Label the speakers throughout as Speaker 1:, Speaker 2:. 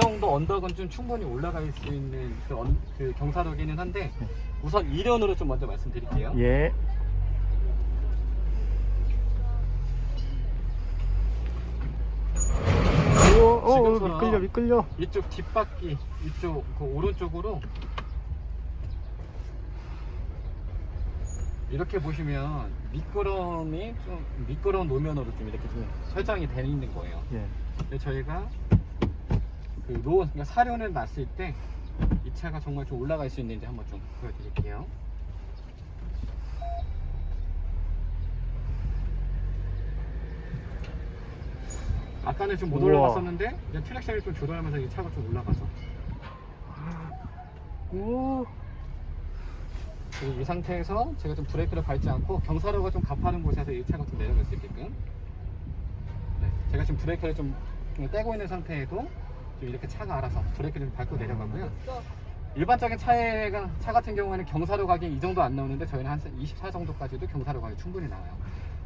Speaker 1: 정도 언덕은 좀 충분히 올라갈 수 있는 그, 언, 그 경사로기는 한데 우선 이련으로 좀 먼저 말씀드릴게요.
Speaker 2: 예. 오, 오, 오,
Speaker 1: 지금처럼
Speaker 2: 미끌려, 미끌려.
Speaker 1: 이쪽 뒷바퀴 이쪽 그 오른쪽으로 이렇게 보시면 미끄럼이 좀 미끄러운 노면으로 좀 이렇게 좀 설정이 되어 있는 거예요.
Speaker 2: 예.
Speaker 1: 근데 저희가 그 노, 그러니까 사료를 놨을 때 이 차가 정말 좀 올라갈 수 있는지 한번 좀 보여드릴게요. 아까는 좀 못
Speaker 2: 우와.
Speaker 1: 올라갔었는데 이제 트랙션을 좀 조절하면서 이 차가 좀 올라가서
Speaker 2: 오.
Speaker 1: 그리고 이 상태에서 제가 좀 브레이크를 밟지 않고 경사로가 좀 가파른 곳에서 이 차가 좀 내려갈 수 있게끔 네, 제가 지금 브레이크를 좀 떼고 있는 상태에도 좀 이렇게 차가 알아서 브레이크를 좀 밟고 내려가고요. 일반적인 차가, 차 같은 경우에는 경사로 가기 이 정도 안 나오는데 저희는 한 24 정도까지도 경사로 가기 충분히 나와요.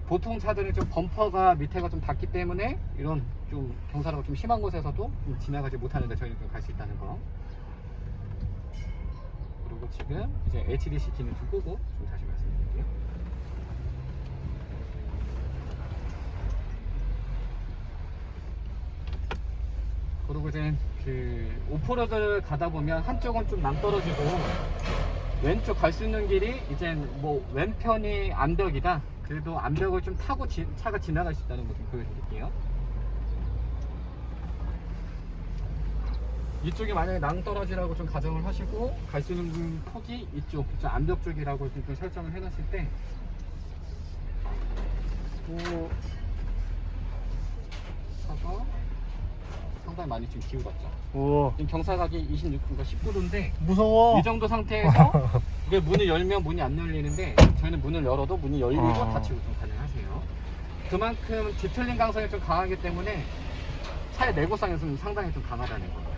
Speaker 1: 보통 차들은 좀 범퍼가 밑에가 좀 닿기 때문에 이런 좀 경사로가 좀 심한 곳에서도 좀 지나가지 못하는데 저희는 좀 갈 수 있다는 거. 그리고 지금 이제 HDC 키는 좀 끄고 좀 다시 말씀드릴게요. 그리고 이제 그 오프로드를 가다 보면 한쪽은 좀 낭떨어지고 왼쪽 갈 수 있는 길이 이제 뭐 왼편이 암벽이다. 그래도 암벽을 좀 타고 지- 차가 지나갈 수 있다는 거 좀 보여드릴게요. 이쪽이 만약에 낭떠러지라고 좀 가정을 하시고 갈 수 있는 폭이 이쪽, 저 암벽 쪽이라고 좀, 좀 설정을 해놨을 때 오, 차가 상당히 많이 지금 기울었죠.
Speaker 2: 오.
Speaker 1: 지금 경사각이 26, 그러니까 19도인데
Speaker 2: 무서워.
Speaker 1: 이 정도 상태에서 이게 문을 열면 문이 안 열리는데 저희는 문을 열어도 문이 열리고
Speaker 2: 아.
Speaker 1: 닫히고 좀 가능하세요. 그만큼 뒤틀린 강성이 좀 강하기 때문에 차의 내구성에서는 상당히 좀 강하다는 거예요.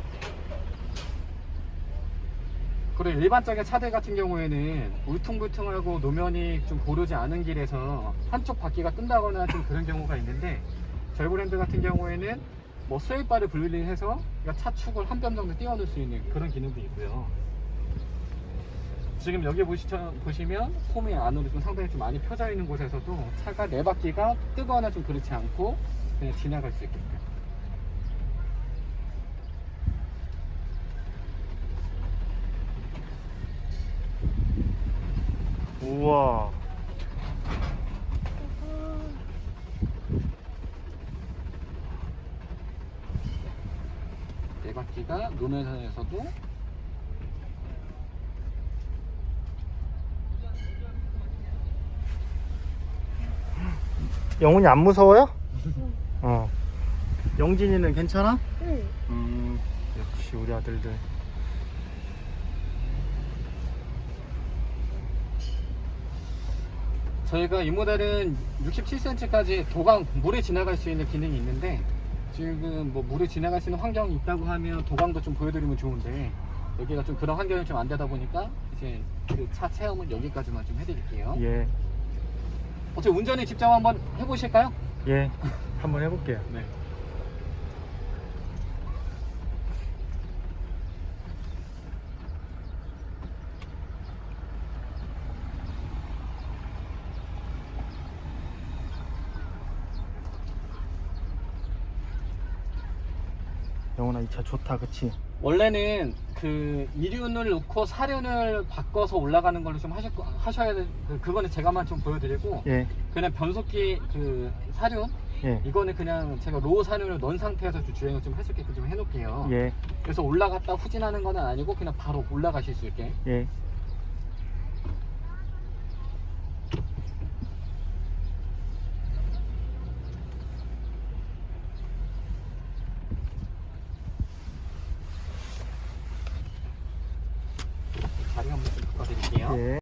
Speaker 1: 그리고 일반적인 차들 같은 경우에는 울퉁불퉁하고 노면이 좀 고르지 않은 길에서 한쪽 바퀴가 뜬다거나 좀 그런 경우가 있는데 저희 브랜드 같은 경우에는 뭐 스웨이바를 분리해서 그러니까 차축을 한 뼘 정도 띄워놓을 수 있는 그런 기능도 있고요. 지금 여기 보시, 보시면 홈이 안으로 좀 상당히 좀 많이 펴져 있는 곳에서도 차가 네 바퀴가 뜨거나 좀 그렇지 않고 그냥 지나갈 수 있게끔.
Speaker 2: 우와.
Speaker 1: 바퀴가 노면선에서도
Speaker 2: 영훈이 안 무서워요? 어. 영진이는 괜찮아?
Speaker 3: 응.
Speaker 2: 음, 역시 우리 아들들.
Speaker 1: 저희가 이 모델은 67cm까지 도강 물에 지나갈 수 있는 기능이 있는데 지금 뭐 물에 지나갈 수 있는 환경이 있다고 하면 도강도 좀 보여드리면 좋은데 여기가 좀 그런 환경이 좀 안 되다 보니까 이제 그 차 체험은 여기까지만 좀 해드릴게요.
Speaker 2: 예,
Speaker 1: 어떻게 운전에 직접 한번 해보실까요?
Speaker 2: 예. 한번 해볼게요.
Speaker 1: 네.
Speaker 2: 영훈아 이 차 좋다, 그치?
Speaker 1: 원래는 그 이륜을 넣고 사륜을 바꿔서 올라가는 걸로 좀 하실 거, 하셔야 돼. 그, 그거는 제가만 좀 보여드리고
Speaker 2: 예,
Speaker 1: 그냥 변속기 그 사륜
Speaker 2: 예,
Speaker 1: 이거는 그냥 제가 로우 사륜을 넣은 상태에서 주- 주행을 좀 할 수 있게끔 좀 해놓을게요.
Speaker 2: 예,
Speaker 1: 그래서 올라갔다 후진하는 건 아니고 그냥 바로 올라가실 수 있게.
Speaker 2: 예. ಓಕೆ